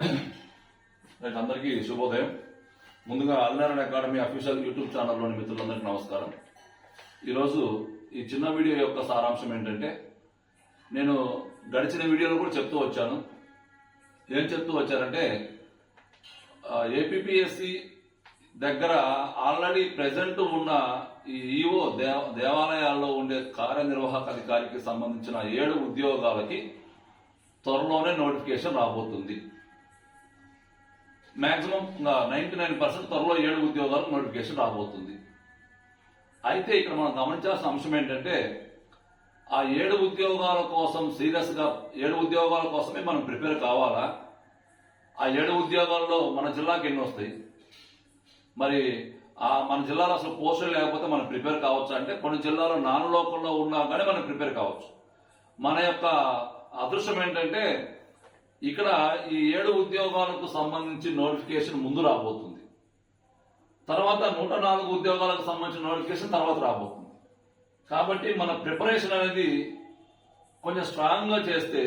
Right అందరికీ శుభోదయం. ముందుగా అల్నారాయణ అకాడమీ అఫీషియల్ యూట్యూబ్ ఛానల్లోని మిత్రులందరికీ నమస్కారం. ఈరోజు ఈ చిన్న వీడియో యొక్క సారాంశం ఏంటంటే నేను గడిచిన వీడియోలో కూడా చెప్తూ వచ్చాను. ఏం చెప్తూ వచ్చారంటే ఏపీఎస్సి దగ్గర ఆల్రెడీ ప్రజెంట్ ఉన్న ఈ ఈఓ దేవ దేవాలయాల్లో ఉండే కార్యనిర్వాహక అధికారికి సంబంధించిన ఏడు ఉద్యోగాలకి త్వరలోనే నోటిఫికేషన్ రాబోతుంది. మాక్సిమం నైన్టీ నైన్ పర్సెంట్ త్వరలో ఏడు ఉద్యోగాలకు నోటిఫికేషన్ రాబోతుంది. అయితే ఇక్కడ మనం గమనించాల్సిన అంశం ఏంటంటే ఆ ఏడు ఉద్యోగాల కోసం సీరియస్గా ఏడు ఉద్యోగాల కోసమే మనం ప్రిపేర్ కావాలా? ఆ ఏడు ఉద్యోగాల్లో మన జిల్లాకి ఎన్ని వస్తాయి? మరి ఆ మన జిల్లాలో అసలు పోస్టులు లేకపోతే మనం ప్రిపేర్ కావచ్చు? అంటే కొన్ని జిల్లాలో నాన్ లోకల్లో ఉన్నా కానీ మనం ప్రిపేర్ కావచ్చు. మన యొక్క అదృష్టం ఏంటంటే ఇక్కడ ఈ ఏడు ఉద్యోగాలకు సంబంధించి నోటిఫికేషన్ ముందు రాబోతుంది. తర్వాత నూట నాలుగు ఉద్యోగాలకు సంబంధించిన నోటిఫికేషన్ తర్వాత రాబోతుంది. కాబట్టి మన ప్రిపరేషన్ అనేది కొంచెం స్ట్రాంగ్గా చేస్తే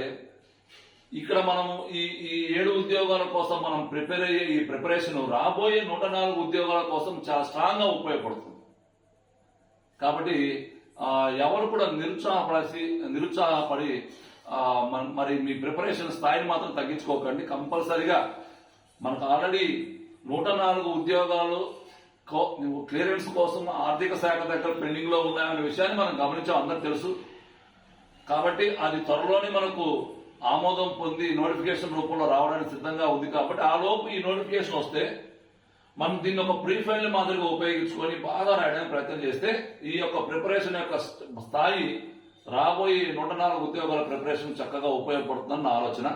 ఇక్కడ మనం ఈ ఈ ఏడు ఉద్యోగాల కోసం మనం ప్రిపేర్ అయ్యే ఈ ప్రిపరేషన్ రాబోయే నూట నాలుగు ఉద్యోగాల కోసం చాలా స్ట్రాంగ్గా ఉపయోగపడుతుంది. కాబట్టి ఎవరు కూడా నిరుత్సాహపడి నిరుత్సాహపడి మరి మీ ప్రిపరేషన్ స్థాయిని మాత్రం తగ్గించుకోకండి. కంపల్సరిగా మనకు ఆల్రెడీ నూట నాలుగు ఉద్యోగాలు క్లియరెన్స్ కోసం ఆర్థిక శాఖ దగ్గర పెండింగ్లో ఉన్నాయనే విషయాన్ని మనం గమనించాం అందరికి తెలుసు. కాబట్టి అది త్వరలోనే మనకు ఆమోదం పొంది నోటిఫికేషన్ రూపంలో రావడానికి సిద్ధంగా ఉంది కాబట్టి ఆ లోపు ఈ నోటిఫికేషన్ వస్తే మనం దీన్ని ఒక ప్రీ ఫైల్ మాదిరిగా ఉపయోగించుకొని బాగా రాయడానికి ప్రయత్నం చేస్తే ఈ యొక్క ప్రిపరేషన్ యొక్క స్థాయి రాబోయే నూట నాలుగు ఉద్యోగాల ప్రిపరేషన్ చక్కగా ఉపయోగపడుతుందని నా ఆలోచన.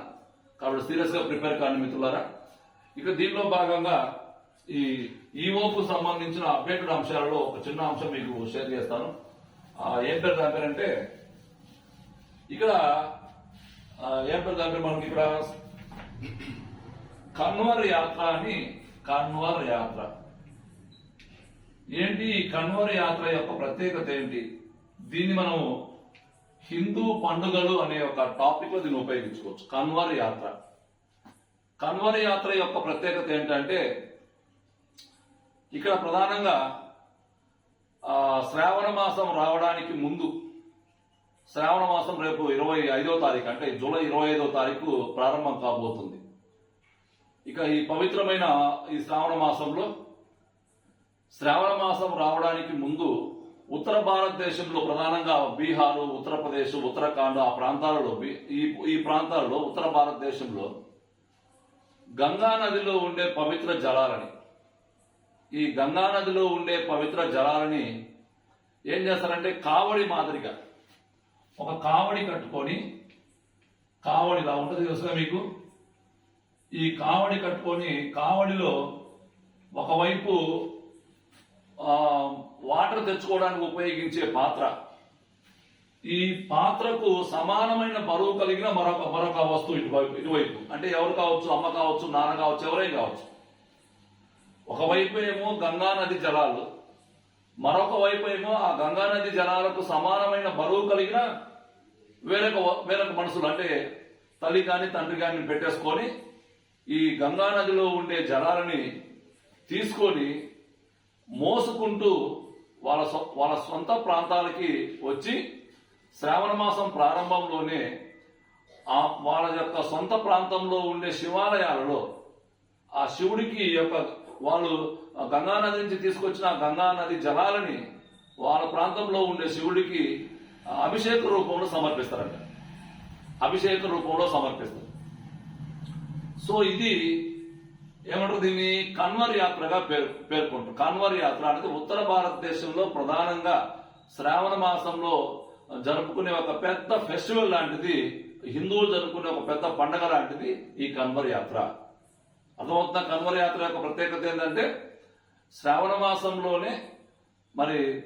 కాబట్టి సీరియస్గా ప్రిపేర్ కాని మిత్రులారా ఇక దీనిలో భాగంగా ఈ ఈఓకు సంబంధించిన అప్డేటెడ్ అంశాలలో ఒక చిన్న అంశం మీకు షేర్ చేస్తాను. ఏం పేరు దాని పేరంటే ఇక్కడ ఏం పేరు దాని పేరు మనకి ఇక్కడ? కన్వర్ యాత్ర అని కన్వర్ యాత్ర. ఏంటి ఈ కన్వర్ యాత్ర యొక్క ప్రత్యేకత ఏంటి? దీన్ని మనం హిందూ పండుగలు అనే ఒక టాపిక్లో దీన్ని ఉపయోగించుకోవచ్చు. కన్వర్ యాత్ర. కన్వర్ యాత్ర యొక్క ప్రత్యేకత ఏంటంటే ఇక్కడ ప్రధానంగా శ్రావణ మాసం రావడానికి ముందు శ్రావణ మాసం రేపు ఇరవై ఐదో తారీఖు అంటే జూలై ఇరవై ఐదో తారీఖు ప్రారంభం కాబోతుంది. ఇక ఈ పవిత్రమైన ఈ శ్రావణ మాసంలో శ్రావణ మాసం రావడానికి ముందు ఉత్తర భారతదేశంలో ప్రధానంగా బీహారు ఉత్తరప్రదేశ్ ఉత్తరాఖండ్ ఆ ప్రాంతాలలో ఈ ఈ ప్రాంతాల్లో ఉత్తర భారతదేశంలో గంగా నదిలో ఉండే పవిత్ర జలాలని ఈ గంగా నదిలో ఉండే పవిత్ర జలాలని ఏం చేస్తారంటే కావడి మాదిరిగా ఒక కావడి కట్టుకొని కావడి ఇలా ఉంటుంది తెలుసుగా మీకు? ఈ కావడి కట్టుకొని కావడిలో ఒకవైపు వాటర్ తెచ్చుకోవడానికి ఉపయోగించే పాత్ర. ఈ పాత్రకు సమానమైన బరువు కలిగిన మరొక మరొక వస్తువు ఇటువైపు ఇటువైపు. అంటే ఎవరు కావచ్చు అమ్మ కావచ్చు నాన్న కావచ్చు ఎవరైనా కావచ్చు. ఒకవైపు ఏమో గంగా నది జలాలు మరొక వైపు ఏమో ఆ గంగా నది జలాలకు సమానమైన బరువు కలిగిన వేరొక వేరొక మనుషులు అంటే తల్లి కానీ తండ్రి కానీ పెట్టేసుకొని ఈ గంగా నదిలో ఉండే జలాలని తీసుకొని మోసుకుంటూ వాళ్ళ సొ- వాళ్ళ సొంత ప్రాంతాలకి వచ్చి శ్రావణ మాసం ప్రారంభంలోనే ఆ వాళ్ళ యొక్క సొంత ప్రాంతంలో ఉండే శివాలయాలలో ఆ శివుడికి యొక్క వాళ్ళు గంగానది గంగా నది నుంచి తీసుకొచ్చిన గంగానది గంగా నది జలాలని వాళ్ళ ప్రాంతంలో ఉండే శివుడికి అభిషేక రూపంలో సమర్పిస్తారంట. అభిషేక రూపంలో సమర్పిస్తారు. సో ఇది ఏమంటారు దీన్ని? కన్వర్ యాత్రగా పేరు పేర్కొంటారు. కన్వర్ యాత్ర అనేది ఉత్తర భారతదేశంలో ప్రధానంగా శ్రావణ మాసంలో జరుపుకునే ఒక పెద్ద ఫెస్టివల్ లాంటిది. హిందువులు జరుపుకునే ఒక పెద్ద పండగ లాంటిది ఈ కన్వర్ యాత్ర. అర్థమవుతున్న కన్వర్ యాత్ర యొక్క ప్రత్యేకత ఏంటంటే శ్రావణ మాసంలోనే మరి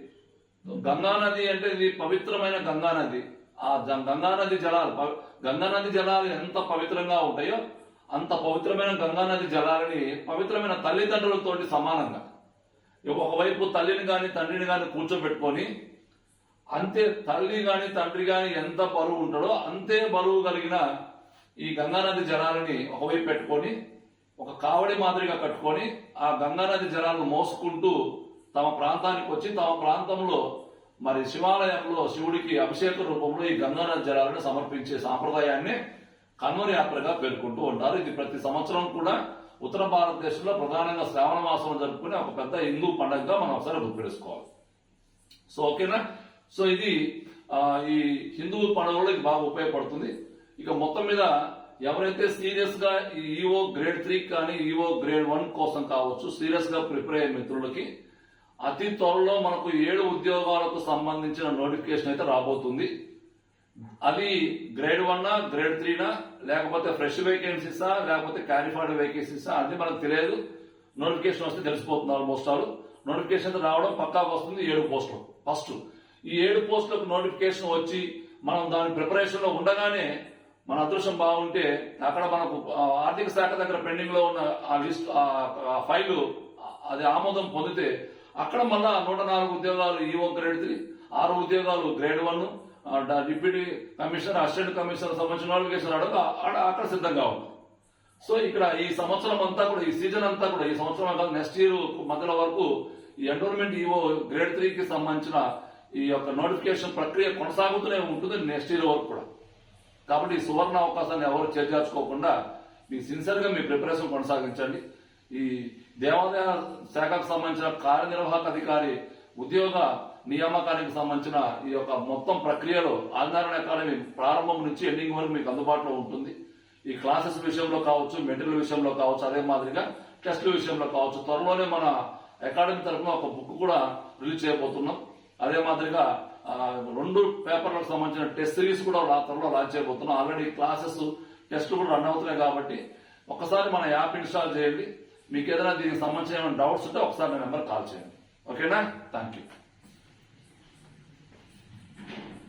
గంగా నది అంటే ఇది పవిత్రమైన గంగా నది. ఆ జ- గంగా నది జలాలు పవి- గంగా నది జలాలు ఎంత పవిత్రంగా ఉంటాయో అంత పవిత్రమైన గంగా నది జలాలని పవిత్రమైన తల్లిదండ్రులతోటి సమానంగా. ఒకవైపు తల్లిని కానీ తండ్రిని కానీ కూర్చోబెట్టుకొని అంతే తల్లి కాని తండ్రి కానీ ఎంత బరువు ఉంటాడో అంతే బరువు కలిగిన ఈ గంగానది జలాలని ఒకవైపు పెట్టుకొని ఒక కావడి మాదిరిగా కట్టుకొని ఆ గంగానది జలాలను మోసుకుంటూ తమ ప్రాంతానికి వచ్చి తమ ప్రాంతంలో మరి శివాలయంలో శివుడికి అభిషేక రూపంలో ఈ గంగానది జలాలను సమర్పించే సాంప్రదాయాన్ని కన్వర్ యాత్రగా పేర్కొంటూ ఉంటారు. ఇది ప్రతి సంవత్సరం కూడా ఉత్తర భారతదేశంలో ప్రధానంగా శ్రావణ మాసంలో జరుపుకునే ఒక పెద్ద హిందూ పండుగగా మనం ఒకసారి గుర్తుపెట్టుకోవాలి. సో ఓకేనా? సో ఇది ఈ హిందూ పండుగలో ఇది బాగా ఉపయోగపడుతుంది. ఇక మొత్తం మీద ఎవరైతే సీరియస్గా ఈ ఈఓ గ్రేడ్ త్రీ కానీ ఈఓ గ్రేడ్ వన్ కోసం కావచ్చు సీరియస్గా ప్రిపేర్ అయ్యే మిత్రులకి అతి త్వరలో మనకు ఏడు ఉద్యోగాలకు సంబంధించిన నోటిఫికేషన్ అయితే రాబోతుంది. అది గ్రేడ్ వన్ గ్రేడ్ త్రీనా లేకపోతే ఫ్రెష్ వేకెన్సీసా లేకపోతే క్యాలిఫైడ్ వేకెన్సీసా అది మనకు తెలియదు. నోటిఫికేషన్ వస్తే తెలిసిపోతుంది ఆల్మోస్ట్ ఆల్. నోటిఫికేషన్ రావడం పక్కా వస్తుంది ఏడు పోస్టులు. ఫస్ట్ ఈ ఏడు పోస్టులకు నోటిఫికేషన్ వచ్చి మనం దాని ప్రిపరేషన్లో ఉండగానే మన అదృష్టం బాగుంటే అక్కడ మనకు ఆర్థిక శాఖ దగ్గర పెండింగ్లో ఉన్న ఆ లిస్ట్ ఆ ఫైలు అది ఆమోదం పొందితే అక్కడ మళ్ళా నూట నాలుగు ఉద్యోగాలు ఈఓ గ్రేడ్ త్రీ ఆరు ఉద్యోగాలు grade one deputy commissioner assistant commissioner సంబంధించిన వాళ్ళకి వేసినాడు ఆడ- అక్కడ సిద్ధంగా ఉంది. సో ఇక్కడ ఈ సంవత్సరం అంతా కూడా ఈ సీజన్ అంతా కూడా ఈ సంవత్సరం కాదు నెక్స్ట్ ఇయర్ మధ్యలో వరకు ఈ ఎన్రోల్మెంట్ ఈఓ గ్రేడ్ త్రీకి సంబంధించిన ఈ యొక్క నోటిఫికేషన్ ప్రక్రియ కొనసాగుతూనే ఉంటుంది నెక్స్ట్ ఇయర్ వరకు కూడా. కాబట్టి ఈ సువర్ణ అవకాశాన్ని ఎవరు చేజార్చుకోకుండా మీ సిన్సియర్గా మీ ప్రిపరేషన్ కొనసాగించండి. ఈ దేవాదాయ శాఖకు సంబంధించిన కార్యనిర్వాహక అధికారి ఉద్యోగ నియామకానికి సంబంధించిన ఈ యొక్క మొత్తం ప్రక్రియలో ఆంధ్రాయణ అకాడమీ ప్రారంభం నుంచి ఎండింగ్ వరకు మీకు అందుబాటులో ఉంటుంది. ఈ క్లాసెస్ విషయంలో కావచ్చు మెటీరియల్ విషయంలో కావచ్చు అదే మాదిరిగా టెస్ట్ విషయంలో కావచ్చు త్వరలోనే మన అకాడమీ తరఫున ఒక బుక్ కూడా రిలీజ్ చేయబోతున్నాం. అదే మాదిరిగా రెండు పేపర్లకు సంబంధించిన టెస్ట్ సిరీస్ కూడా త్వరలో లాంచ్ చేయబోతున్నాం. ఆల్రెడీ క్లాసెస్ టెస్ట్ కూడా రన్ అవుతున్నాయి కాబట్టి ఒకసారి మన యాప్ ఇన్స్టాల్ చేయండి. మీకు ఏదైనా దీనికి సంబంధించిన ఏమైనా డౌట్స్ ఉంటే ఒకసారి నా నెంబర్ కాల్ చేయండి. ఓకేనా? Thank you